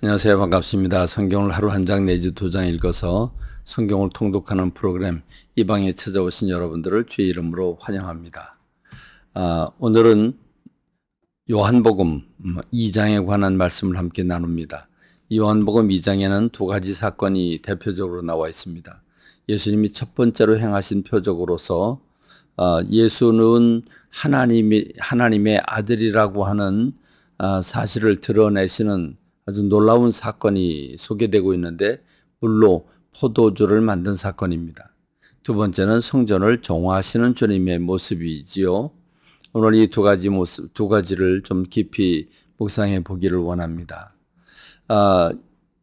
안녕하세요. 반갑습니다. 성경을 하루 한 장 내지 두 장 읽어서 성경을 통독하는 프로그램 이 방에 찾아오신 여러분들을 주의 이름으로 환영합니다. 아, 오늘은 요한복음 2장에 관한 말씀을 함께 나눕니다. 요한복음 2장에는 두 가지 사건이 대표적으로 나와 있습니다. 예수님이 첫 번째로 행하신 표적으로서 아, 예수는 하나님이 하나님의 아들이라고 하는 아, 사실을 드러내시는 아주 놀라운 사건이 소개되고 있는데 물로 포도주를 만든 사건입니다. 두 번째는 성전을 정화하시는 주님의 모습이지요. 오늘 이 두 가지 모습, 두 가지를 좀 깊이 묵상해 보기를 원합니다. 아,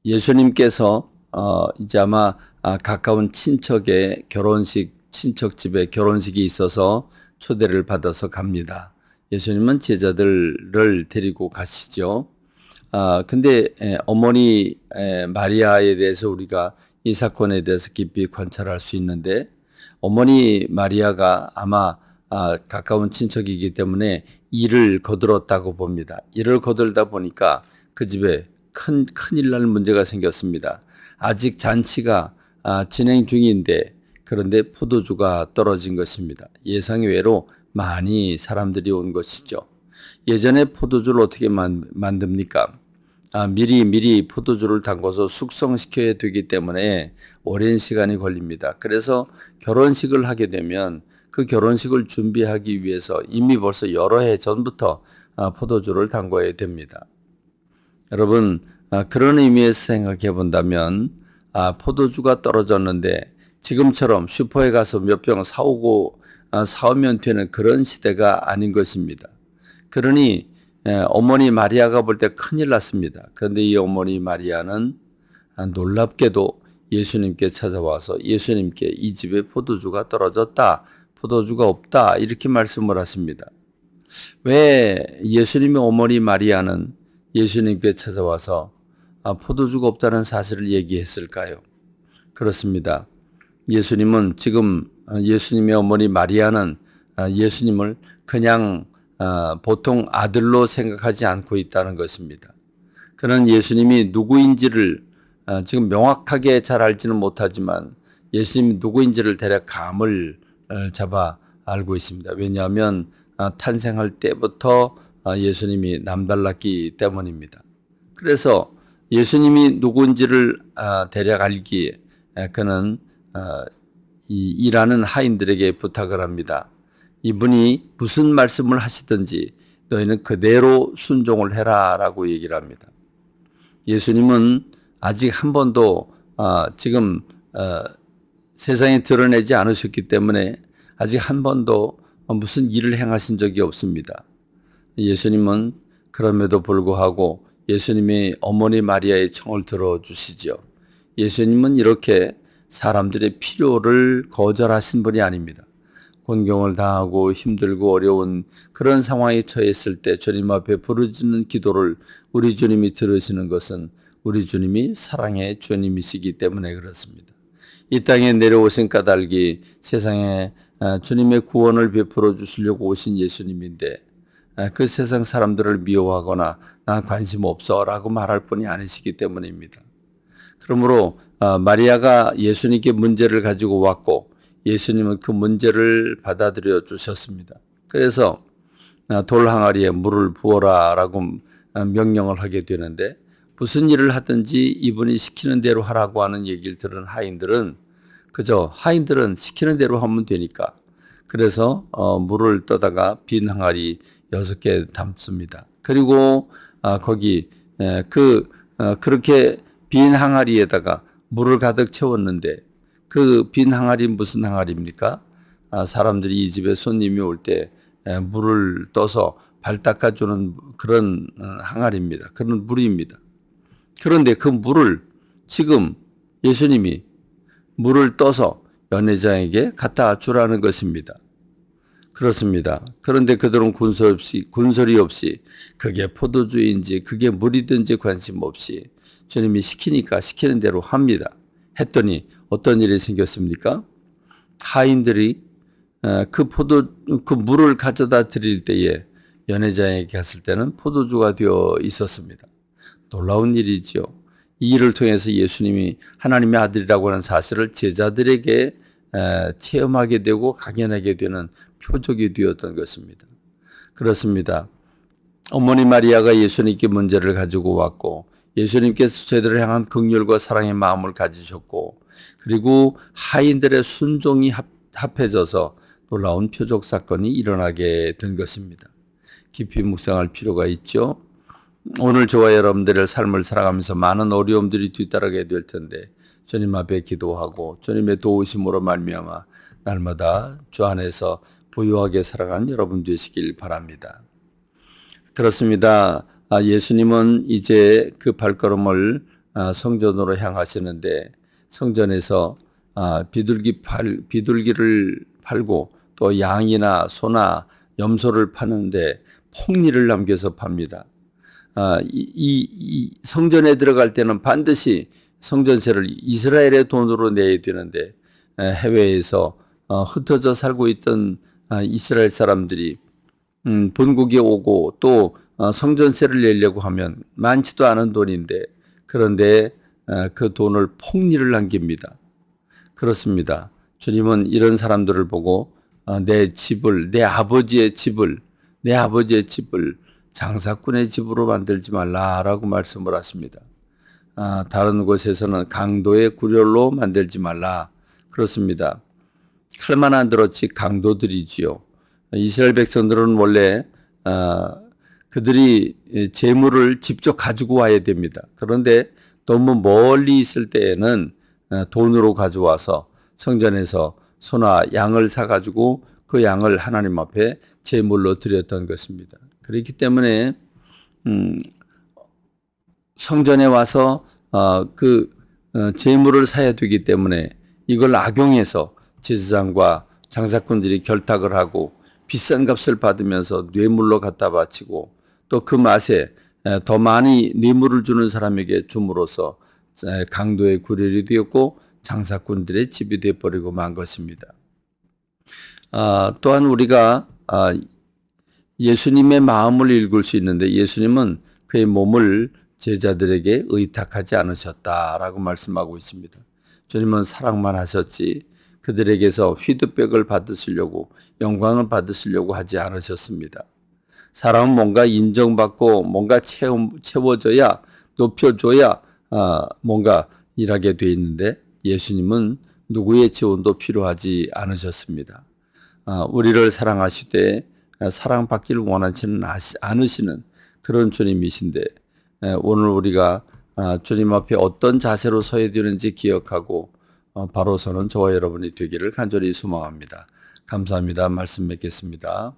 예수님께서 어, 이제 아마 아, 가까운 친척의 결혼식, 친척 집에 결혼식이 있어서 초대를 받아서 갑니다. 예수님은 제자들을 데리고 가시죠. 아, 근데 에, 어머니 에, 마리아에 대해서 우리가 이 사건에 대해서 깊이 관찰할 수 있는데 어머니 마리아가 아마 아, 가까운 친척이기 때문에 일을 거들었다고 봅니다. 일을 거들다 보니까 그 집에 큰 큰일 날 문제가 생겼습니다. 아직 잔치가 아, 진행 중인데 그런데 포도주가 떨어진 것입니다. 예상 외로 많이 사람들이 온 것이죠. 예전에 포도주를 어떻게 만, 만듭니까? 아, 미리 미리 포도주를 담궈서 숙성시켜야 되기 때문에 오랜 시간이 걸립니다. 그래서 결혼식을 하게 되면 그 결혼식을 준비하기 위해서 이미 벌써 여러 해 전부터 아, 포도주를 담궈야 됩니다. 여러분 아, 그런 의미에서 생각해 본다면 아, 포도주가 떨어졌는데 지금처럼 슈퍼에 가서 몇 병 사오고 아, 사오면 되는 그런 시대가 아닌 것입니다. 그러니 예, 어머니 마리아가 볼 때 큰일 났습니다. 그런데 이 어머니 마리아는 놀랍게도 예수님께 찾아와서 예수님께 이 집에 포도주가 떨어졌다. 포도주가 없다. 이렇게 말씀을 하십니다. 왜 예수님의 어머니 마리아는 예수님께 찾아와서 아, 포도주가 없다는 사실을 얘기했을까요? 그렇습니다. 예수님은 지금 예수님의 어머니 마리아는 아, 예수님을 그냥 어, 보통 아들로 생각하지 않고 있다는 것입니다. 그는 예수님이 누구인지를 어, 지금 명확하게 잘 알지는 못하지만 예수님이 누구인지를 대략 감을 어, 잡아 알고 있습니다. 왜냐하면 탄생할 때부터 예수님이 남달랐기 때문입니다. 그래서 예수님이 누구인지를 대략 알기에 그는 일하는 하인들에게 부탁을 합니다. 이분이 무슨 말씀을 하시든지 너희는 그대로 순종을 해라라고 얘기를 합니다. 예수님은 아직 한 번도 어, 지금 어, 세상에 드러내지 않으셨기 때문에 아직 한 번도 무슨 일을 행하신 적이 없습니다. 예수님은 그럼에도 불구하고 예수님의 어머니 마리아의 청을 들어주시죠. 예수님은 이렇게 사람들의 필요를 거절하신 분이 아닙니다. 곤경을 당하고 힘들고 어려운 그런 상황에 처했을 때 주님 앞에 부르짖는 기도를 우리 주님이 들으시는 것은 우리 주님이 사랑의 주님이시기 때문에 그렇습니다. 이 땅에 내려오신 까닭이 세상에 아, 주님의 구원을 베풀어 주시려고 오신 예수님인데 아, 그 세상 사람들을 미워하거나 난 관심 없어라고 말할 뿐이 아니시기 때문입니다. 그러므로 아, 마리아가 예수님께 문제를 가지고 왔고 예수님은 그 문제를 받아들여 주셨습니다. 그래서 아, 돌 항아리에 물을 부어라라고 아, 명령을 하게 되는데 무슨 일을 하든지 이분이 시키는 대로 하라고 하는 얘기를 들은 하인들은 그저 하인들은 시키는 대로 하면 되니까 그래서 어, 물을 떠다가 빈 항아리 여섯 개 담습니다. 그리고 아, 거기 에, 그 어, 그렇게 빈 항아리에다가 물을 가득 채웠는데 그 빈 항아리 무슨 항아리입니까? 아, 사람들이 이 집에 손님이 올 때 물을 떠서 발 닦아주는 그런 어, 항아리입니다. 그런 물입니다. 그런데 그 물을 지금 예수님이 물을 떠서 연회장에게 갖다 주라는 것입니다. 그렇습니다. 그런데 그들은 군소 없이, 군소리 없이 그게 포도주인지 그게 물이든지 관심 없이 주님이 시키니까 시키는 대로 합니다. 했더니 어떤 일이 생겼습니까? 하인들이 어, 그 포도 그 물을 가져다 드릴 때에 연회장에 갔을 때는 포도주가 되어 있었습니다. 놀라운 일이죠. 이 일을 통해서 예수님이 하나님의 아들이라고 하는 사실을 제자들에게 에, 체험하게 되고 각인하게 되는 표적이 되었던 것입니다. 그렇습니다. 어머니 마리아가 예수님께 문제를 가지고 왔고 예수님께서 저희들을 향한 긍휼과 사랑의 마음을 가지셨고 그리고 하인들의 순종이 합, 합해져서 놀라운 표적 사건이 일어나게 된 것입니다. 깊이 묵상할 필요가 있죠. 오늘 저와 여러분들의 삶을 살아가면서 많은 어려움들이 뒤따르게 될 텐데 주님 앞에 기도하고 주님의 도우심으로 말미암아 날마다 주 안에서 부유하게 살아가는 여러분 되시길 바랍니다. 그렇습니다. 아, 예수님은 이제 그 발걸음을 아, 성전으로 향하시는데 성전에서 아, 비둘기 팔 비둘기를 팔고 또 양이나 소나 염소를 파는데 폭리를 남겨서 팝니다. 이, 이, 이 성전에 들어갈 때는 반드시 성전세를 이스라엘의 돈으로 내야 되는데 해외에서 어, 흩어져 살고 있던 이스라엘 사람들이 음, 본국에 오고 또 어, 성전세를 내려고 하면 많지도 않은 돈인데 그런데 어, 그 돈을 폭리를 남깁니다. 그렇습니다. 주님은 이런 사람들을 보고 어, 내 집을 내 아버지의 집을 내 아버지의 집을 장사꾼의 집으로 만들지 말라라고 말씀을 하십니다. 아, 다른 곳에서는 강도의 구렬로 만들지 말라 그렇습니다. 칼만 안 들었지 강도들이지요. 이스라엘 백성들은 원래 아, 그들이 재물을 직접 가지고 와야 됩니다. 그런데 너무 멀리 있을 때에는 어, 돈으로 가져와서 성전에서 소나 양을 사가지고 그 양을 하나님 앞에 제물로 드렸던 것입니다. 그렇기 때문에 음, 성전에 와서 어, 그 어, 제물을 사야 되기 때문에 이걸 악용해서 제사장과 장사꾼들이 결탁을 하고 비싼 값을 받으면서 뇌물로 갖다 바치고 또 그 맛에 더 많이 뇌물을 주는 사람에게 줌으로써 강도의 구렬이 되었고 장사꾼들의 집이 되어버리고 만 것입니다. 아, 또한 우리가 아, 예수님의 마음을 읽을 수 있는데 예수님은 그의 몸을 제자들에게 의탁하지 않으셨다라고 말씀하고 있습니다. 주님은 사랑만 하셨지 그들에게서 피드백을 받으시려고 영광을 받으시려고 하지 않으셨습니다. 사람은 뭔가 인정받고 뭔가 채워, 채워져야 높여줘야 아, 뭔가 일하게 돼 있는데 예수님은 누구의 지원도 필요하지 않으셨습니다. 아, 우리를 사랑하시되 사랑받기를 원하지는 않으시는 그런 주님이신데 오늘 우리가 아, 주님 앞에 어떤 자세로 서야 되는지 기억하고 어, 바로 서는 저와 여러분이 되기를 간절히 소망합니다. 감사합니다. 말씀 맺겠습니다.